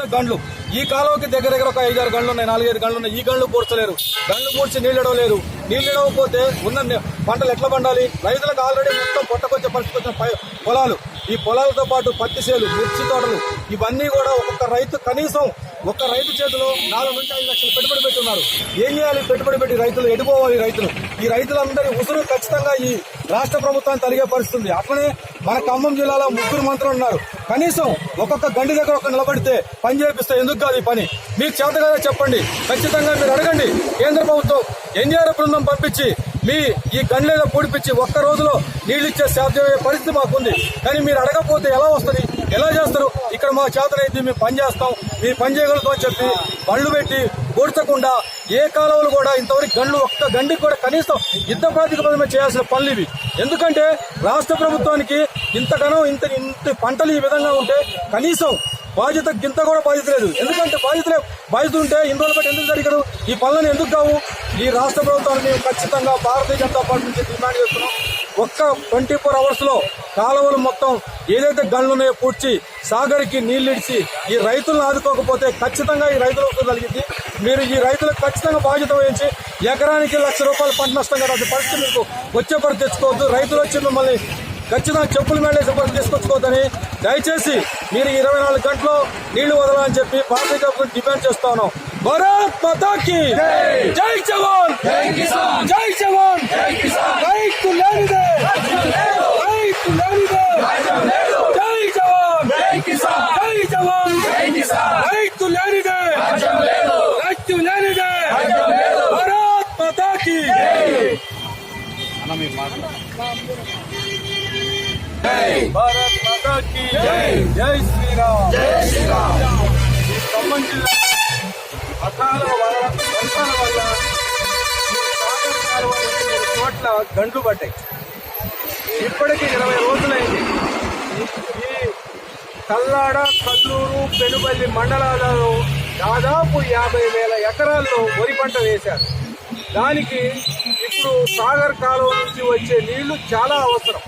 ఉన్నాయి గండ్లు. ఈ కాలువకి దగ్గర దగ్గర ఒక ఐదారు గండ్లు ఉన్నాయి నాలుగైదు గండ్లు ఉన్నాయి. ఈ గండ్లు పూడ్చలేరు. గండ్లు పూడ్చి నీళ్ళు ఇడవలేరు నీళ్ళు ఇడవకపోతే ఉన్న పంటలు ఎట్లా పండాలి? రైతులకు ఆల్రెడీ మొత్తం పొట్టకొచ్చే పరిస్థితి వచ్చిన పొలాలు. ఈ పొలాలతో పాటు పత్తి చేలు మిర్చి తోటలు ఇవన్నీ కూడా ఒక్కొక్క రైతు కనీసం ఒక్క రైతు చేతిలో నాలుగు నుంచి ఐదు లక్షలు పెట్టుబడి పెట్టున్నారు. ఏం చేయాలి పెట్టుబడి పెట్టి రైతులు ఎడిపోవాలి రైతులు? ఈ రైతులందరి ఉసురు ఖచ్చితంగా ఈ రాష్ట్ర ప్రభుత్వాన్ని తలిగే పరిస్థితుంది. అట్లనే మన ఖమ్మం జిల్లాలో ముగ్గురు మంత్రులు ఉన్నారు. కనీసం ఒక్కొక్క గండి దగ్గర ఒక నిలబడితే పని చేపిస్తే ఎందుకు కాదు ఈ పని? మీకు చేత కదా చెప్పండి. ఖచ్చితంగా మీరు అడగండి. కేంద్ర ప్రభుత్వం ఎన్డీఆర్ బృందం పంపించి మీ ఈ గండ్లేదో పూడిపించి ఒక్క రోజులో నీళ్ళిచ్చే సాధ్యమయ్యే పరిస్థితి మాకుంది. కానీ మీరు అడగకపోతే ఎలా వస్తుంది? ఎలా చేస్తారు? ఇక్కడ మా చేతనైతే మేము పని చేస్తాం. మీ పని చేయగలుగుతాం అని చెప్పి బళ్ళు పెట్టి పూడ్చకుండా ఏ కాలంలో కూడా ఇంతవరకు గండ్లు ఒక్క గండికి కూడా కనీసం యుద్ధ ప్రాతిపదమే మీద చేయాల్సిన పనులు ఇవి. ఎందుకంటే రాష్ట్ర ప్రభుత్వానికి ఇంతగానో ఇంత ఇంత పంటలు ఈ విధంగా ఉంటే కనీసం బాధ్యత గింత కూడా బాధ్యత లేదు. ఎందుకంటే బాధ్యతలే బాధ్యత ఉంటే ఇన్ని రోజులు బట్టి ఎందుకు జరిగారు? ఈ పనులను ఎందుకు కావు? ఈ రాష్ట్ర ప్రభుత్వాన్ని మేము ఖచ్చితంగా భారతీయ జనతా పార్టీ నుంచి డిమాండ్ చేస్తున్నాం. ఒక్క ట్వంటీ ఫోర్ అవర్స్లో కాలువలు మొత్తం ఏదైతే గన్లు ఉన్నాయో పూడ్చి సాగర్కి నీళ్ళిడిచి ఈ రైతులను ఆదుకోకపోతే ఖచ్చితంగా ఈ రైతులకు కలిగింది మీరు ఈ రైతులకు ఖచ్చితంగా బాధ్యత వహించి ఎకరానికి లక్ష రూపాయలు పంట నష్టం కదా పరిస్థితి మీకు వచ్చే పరిస్థితి తెచ్చుకోవద్దు. రైతులు వచ్చి మిమ్మల్ని ఖచ్చితంగా చెప్పులు మేడేసే సభకు తీసుకొచ్చుకోవద్దని దయచేసి మీరు ఇరవై నాలుగు గంటలు నీళ్ళు వదలని చెప్పి పార్టీ తరఫున డిమాండ్ చేస్తాను భారత్ మాతాకి జై జవాన్! జై జవాన్! రైతు లేనిదే రైతు లేనిదే జై జవాన్! జై జవాన్! రైతు లేనిదే రైతు లేనిదే భారత్ మాతాకి! భారత్ మాతాకి జై. జై. శ్రీరామ్. జై శ్రీరామ్. ఖమ్మం జిల్లా అకాల వర్షాల వల్ల చోట్ల గండ్లు పడ్డాయి. ఇప్పటికి ఇరవై రోజులైంది. ఈ కల్లాడ కల్లూరు పెనుబల్లి మండలాలలో దాదాపు యాభై వేల ఎకరాల్లో వరి పంట వేశారు. దానికి ఇప్పుడు సాగర్ కాలువ నుంచి వచ్చే నీళ్ళు చాలా అవసరం.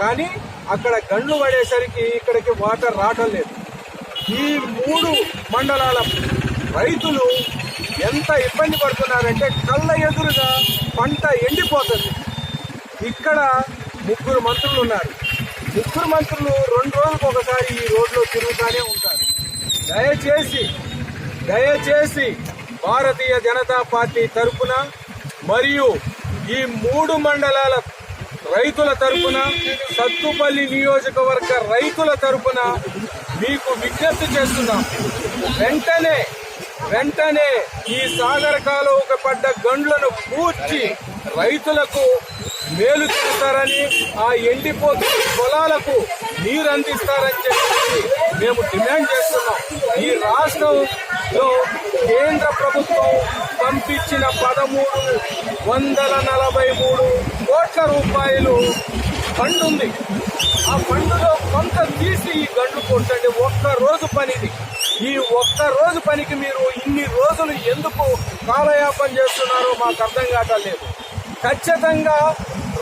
కానీ అక్కడ గండ్లు పడేసరికి ఇక్కడికి వాటర్ రావటం లేదు. ఈ మూడు మండలాల రైతులు ఎంత ఇబ్బంది పడుతున్నారంటే కళ్ళ ఎదురుగా పంట ఎండిపోతుంది. ఇక్కడ ముగ్గురు మంత్రులు ఉన్నారు. ముగ్గురు మంత్రులు రెండు రోజులకు ఒకసారి ఈ రోడ్లో తిరుగుతూనే ఉంటారు. దయచేసి దయచేసి భారతీయ జనతా పార్టీ తరఫున మరియు ఈ మూడు మండలాల రైతుల తరపున సత్తుపల్లి నియోజకవర్గ రైతుల తరపున మీకు విజ్ఞప్తి చేస్తున్నాం. వెంటనే వెంటనే ఈ సాగర కాలువకు పడ్డ గండ్లను పూడ్చి రైతులకు మేలు చేస్తారని ఆ ఎండిపోతున్న పొలాలకు నీరు అందిస్తారని చెప్పి మేము డిమాండ్ చేస్తున్నాం. ఈ రాష్ట్రంలో కేంద్ర ప్రభుత్వం పంపించిన పదమూడు వందల నలభై మూడు కోట్ల రూపాయలు ఫండ్ ఉంది. ఆ ఫండ్లో కొంత తీసి ఈ గండు కొట్టండి. ఒక్క రోజు పనిది. ఈ ఒక్క రోజు పనికి మీరు ఇన్ని రోజులు ఎందుకు కాలయాపన చేస్తున్నారో మాకు అర్థం కావట్లేదు. ఖచ్చితంగా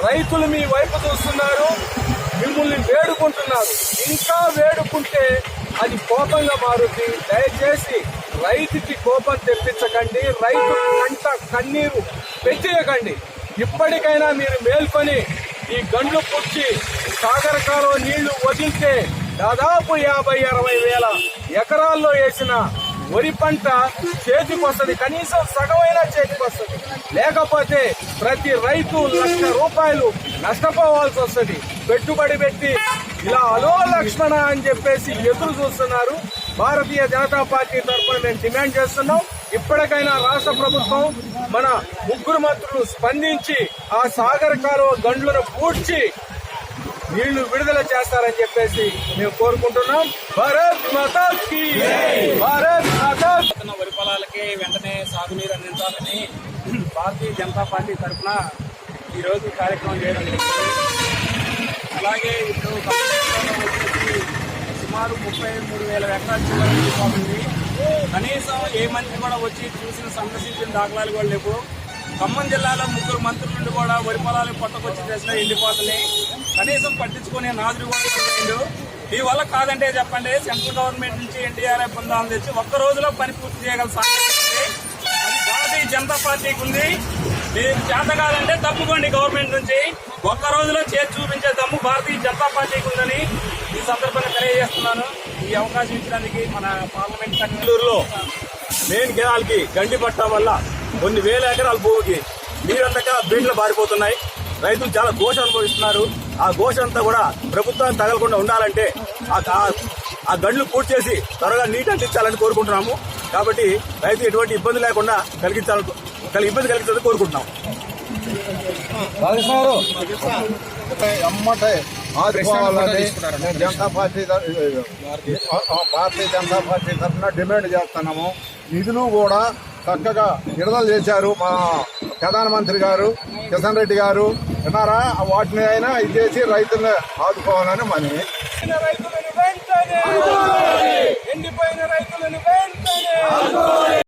రైతులు మీ వైపు చూస్తున్నారు. మిమ్మల్ని వేడుకుంటున్నారు. ఇంకా వేడుకుంటే అది కోపంగా మారుద్ది. దయచేసి రైతుకి కోపం తెప్పించకండి. రైతు కంట కన్నీరు పెంచేయకండి. ఇప్పటికైనా మీరు మేల్కొని ఈ గండ్లు పుచ్చి సాగర కాలువ నీళ్ళు వదిలితే దాదాపు యాభై అరవై వేల ఎకరాల్లో వేసిన వరి పంట చేతికి వస్తుంది కనీసం సగమైనా చేతికి వస్తుంది లేకపోతే ప్రతి రైతు లక్ష రూపాయలు నష్టపోవాల్సి వస్తుంది. పెట్టుబడి పెట్టి ఇలా అలో లక్ష్మణ అని చెప్పేసి ఎదురు చూస్తున్నారు. భారతీయ జనతా పార్టీ తరఫున మేము డిమాండ్ చేస్తున్నాం. ఇప్పటికైనా రాష్ట్ర ప్రభుత్వం మన ముగ్గురు మంత్రులు స్పందించి ఆ సాగర్ కాలువ గండ్లను పూడ్చి నీళ్ళు విడుదల చేస్తారని చెప్పేసి మేము కోరుకుంటున్నాం. భారత్ మాతాకి! భారత్ మాతా వరి పొలాలకి వెంటనే సాగునీరు అందించాలని భారతీయ జనతా పార్టీ తరఫున ఈరోజు కార్యక్రమం చేయడం జరిగింది. అలాగే ఇప్పుడు సుమారు ముప్పై మూడు వేల ఎకరాల చిల్లర కనీసం ఏ మంత్రి కూడా వచ్చి చూసిన సందర్శించిన దాఖలాలు కూడా లేవు. ఖమ్మం జిల్లాలో ముగ్గురు మంత్రులు కూడా వరి పొలాలు కొట్టకొచ్చి చేసిన ఎండిపోతున్నాయి కనీసం పట్టించుకునే నాదుడు కూడా ఈ వల్ల కాదంటే చెప్పండి సెంట్రల్ గవర్నమెంట్ నుంచి ఎన్టీఆర్ఐ బృందాలు తెచ్చి ఒక్క రోజులో పని పూర్తి చేయగల సామర్థ్యం అది భారతీయ జనతా పార్టీకి ఉంది. మీరు చేత కాదంటే తప్పుకోండి గవర్నమెంట్ నుంచి. ఒక్క రోజులో చేసి చూపించే దమ్ము భారతీయ జనతా పార్టీకి ఉందని ఈ సందర్భంగా తెలియజేస్తున్నాను. ఈ అవకాశం ఇచ్చినందుకు మన పార్లమెంట్ కన్నూరులో మెయిన్ కెనాల్కి గండి పట్టడం వల్ల కొన్ని వేల ఎకరాల భూమికి నీరంతగా బీట్లు బారిపోతున్నాయి రైతులు చాలా ఘోష అనుభవిస్తున్నారు. ఆ ఘోష అంతా కూడా ప్రభుత్వానికి తగలకుండా ఉండాలంటే ఆ గండ్లు పూర్తి చేసి త్వరగా నీటి అందించాలని కోరుకుంటున్నాము. కాబట్టి రైతు ఎటువంటి ఇబ్బంది లేకుండా కలిగించాలని కలిగి ఇబ్బంది కలిగించాలని కోరుకుంటున్నాం. జనతా పార్టీ భారతీయ జనతా పార్టీ తరఫున డిమాండ్ చేస్తున్నాము. నిధులు కూడా చక్కగా విడుదల చేశారు మా ప్రధానమంత్రి గారు కిషన్ రెడ్డి గారు. విన్నారా? వాటిని అయినా ఇది చేసి రైతులను ఆదుకోవాలని మనవి ఎండిపోయిన రైతులను